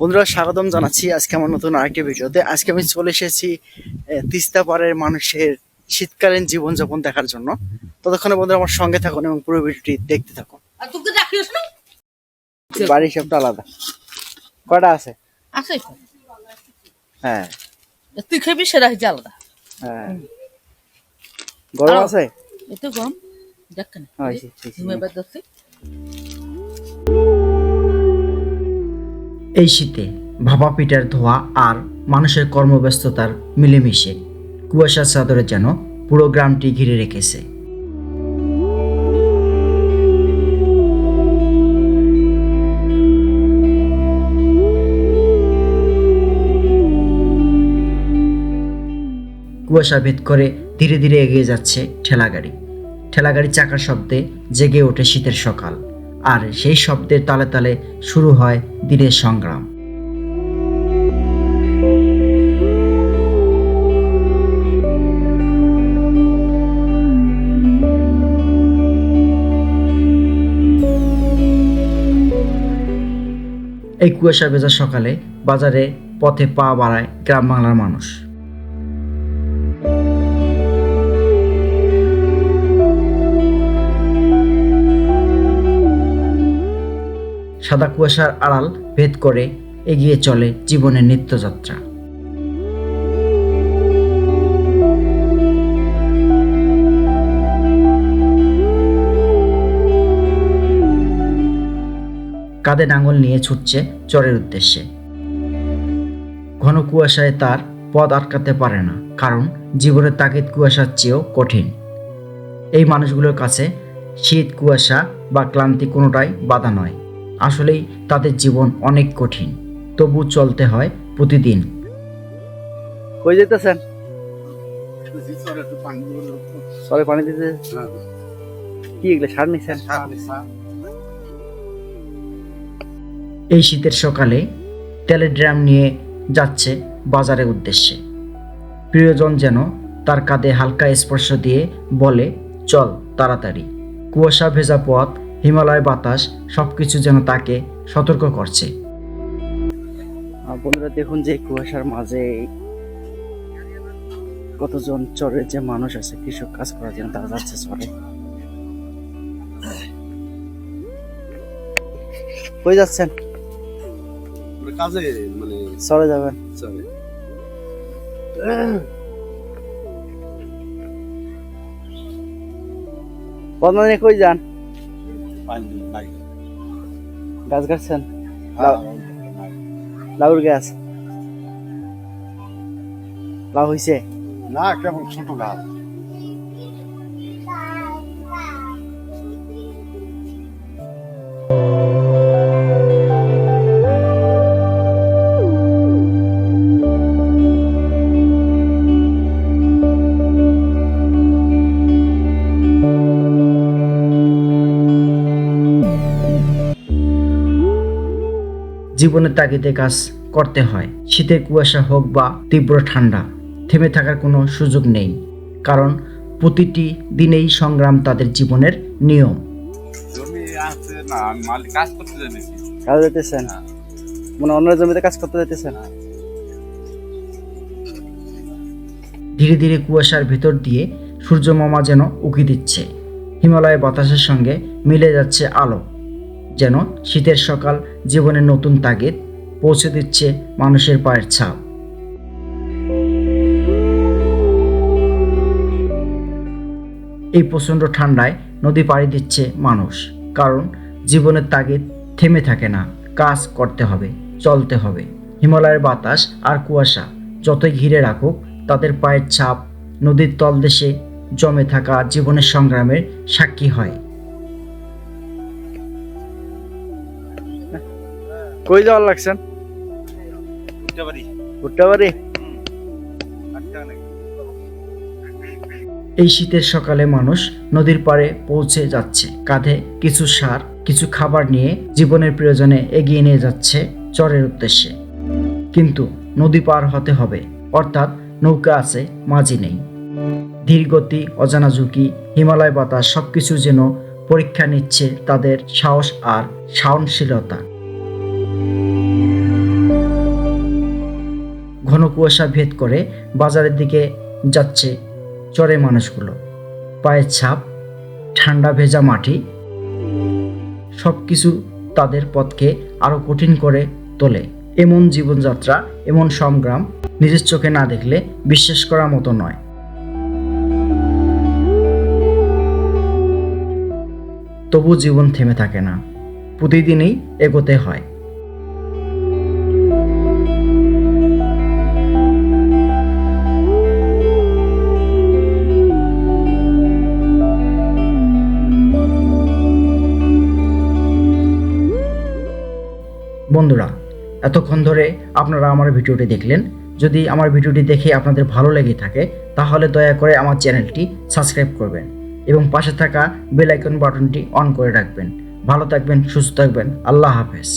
বন্ধুরা স্বাগতম জানাচ্ছি আজকে আমার নতুন আরেকটি ভিডিওতে। আজকে আমি চলে এসেছি তিস্তা পাড়ের মানুষের শীতকালীন জীবনযাপন দেখার জন্য। ততক্ষণে বন্ধুরা আমার সঙ্গে থাকুন এবং পুরো ভিডিওটি দেখতে থাকুন। না বাড়ির সবটা আলাদা। কটা আছে? আছে হ্যাঁ। তুই খাবি সেটা হচ্ছে আলাদা। হ্যাঁ। গরম আছে? এত গরম। দেখ কেন। এই শীতে ভাপা পিঠার ধোয়া আর মানুষের কর্মব্যস্ততার মিলেমিশে কুয়াশার চাদরে যেন পুরো গ্রামটি ঘিরে রেখেছে। কুয়াশা ভেদ করে ধীরে ধীরে এগিয়ে যাচ্ছে ঠেলাগাড়ি। ঠেলাগাড়ি চাকার শব্দে জেগে ওঠে শীতের সকাল। আর সেই শব্দের তালে তালে শুরু হয় দিনের সংগ্রাম। এই কুয়াশা ভেজা সকালে বাজারে পথে পা বাড়ায় গ্রাম বাংলার মানুষ। সাদা কুয়াশার আড়াল ভেদ করে এগিয়ে চলে জীবনের নিত্যযাত্রা। কাঁধে নাঙল নিয়ে ছুটছে চরের উদ্দেশ্যে। ঘন কুয়াশায় তার পথ আটকাতে পারে না, কারণ জীবনের তাগিদ কুয়াশার চেয়েও কঠিন। এই মানুষগুলোর কাছে শীত, কুয়াশা বা ক্লান্তি কোনোটাই বাধা নয়। আসলেই তাদের জীবন অনেক কঠিন। তবু চলতে হয় প্রতিদিন। কই যেতেছেন? সরে পানি দিতে? কি এগুলো সার নিছেন? এই শীতের সকালে তেলের ড্রাম নিয়ে যাচ্ছে বাজারের উদ্দেশ্যে। প্রিয়জন যেন তার কাঁধে হালকা স্পর্শ দিয়ে বলে চল তাড়াতাড়ি। কুয়াশা ভেজা পথ হিমালয় বাতাস সবকিছু যেন তাকে সতর্ক করছে। বন্ধুরা দেখুন যে কুয়াশার মাঝে কতজন চরের যে মানুষ আছে কৃষক কাজ করার জন্য তারা যাচ্ছে চরে। কই যাচ্ছেন? কাজে মানে চরে যাবেন। বন্ধনে কই যান? পানি নাই। গাছ গাছছেন? হ্যাঁ, লাউর গাছ? লাউ হইছে? না কেমন ছোট গাছ। জীবনের তাগিদে কাজ করতে হয়। শীতের কুয়াশা হোক বা তীব্র ঠান্ডা থেমে থাকার কোনো সুযোগ নেই কারণ প্রতিটি দিনেই সংগ্রাম তাদের জীবনের নিয়ম। জমি আছে না আমি মালিক কাজ করতে জানিছি কাজ যেতেছেন হ্যাঁ। মানে অন্য জমিতে কাজ করতে যেতেছেন ধীরে ধীরে কুয়াশার ভেতর দিয়ে সূর্য মামা যেন উকি দিচ্ছে। হিমালয় বাতাসের সঙ্গে মিলে যাচ্ছে আলো। যেন শীতের সকাল জীবনের নতুন তাগিদ পৌঁছে দিচ্ছে মানুষের পায়ের ছাপ। এই প্রচণ্ড ঠান্ডায় নদী পাড়ি দিচ্ছে মানুষ, কারণ জীবনের তাগিদ থেমে থাকে না। কাজ করতে হবে, চলতে হবে। হিমালয়ের বাতাস আর কুয়াশা যতই ঘিরে রাখুক, তাদের পায়ের ছাপ নদীর তলদেশে জমে থাকা জীবনের সংগ্রামের সাক্ষী হয়। কই যাওয়ার লাগছেন? এই শীতের সকালে মানুষ নদীর পাড়ে পৌঁছে যাচ্ছে। কাঁধে কিছু সার কিছু খাবার নিয়ে জীবনের প্রয়োজনে এগিয়ে নিয়ে যাচ্ছে চরের উদ্দেশ্যে। কিন্তু নদী পার হতে হবে অর্থাৎ নৌকা আছে মাঝি নেই। ধীরগতি অজানা ঝুঁকি হিমালয় বাতাস সবকিছু যেন পরীক্ষা নিচ্ছে তাদের সাহস আর সহনশীলতা। কুয়াশা ভেদ করে বাজারের দিকে যাচ্ছে চরে মানুষগুলো। পায়ের ছাপ, ঠান্ডা ভেজা মাটি সব কিছু তাদের পথকে আরও কঠিন করে তোলে। এমন জীবনযাত্রা, এমন সংগ্রাম নিজের চোখে না দেখলে বিশ্বাস করার মতো নয়। তবু জীবন থেমে থাকে না। প্রতিদিনই এগোতে হয়। বন্ধুরা, এতক্ষণ ধরে আপনারা আমার ভিডিওটি দেখলেন। যদি আমার ভিডিওটি দেখে আপনাদের ভালো লেগে থাকে, তাহলে দয়া করে আমার চ্যানেলটি সাবস্ক্রাইব করবেন এবং পাশে থাকা বেল আইকন বাটনটি অন করে রাখবেন। ভালো থাকবেন, সুস্থ থাকবেন, আল্লাহ হাফেজ।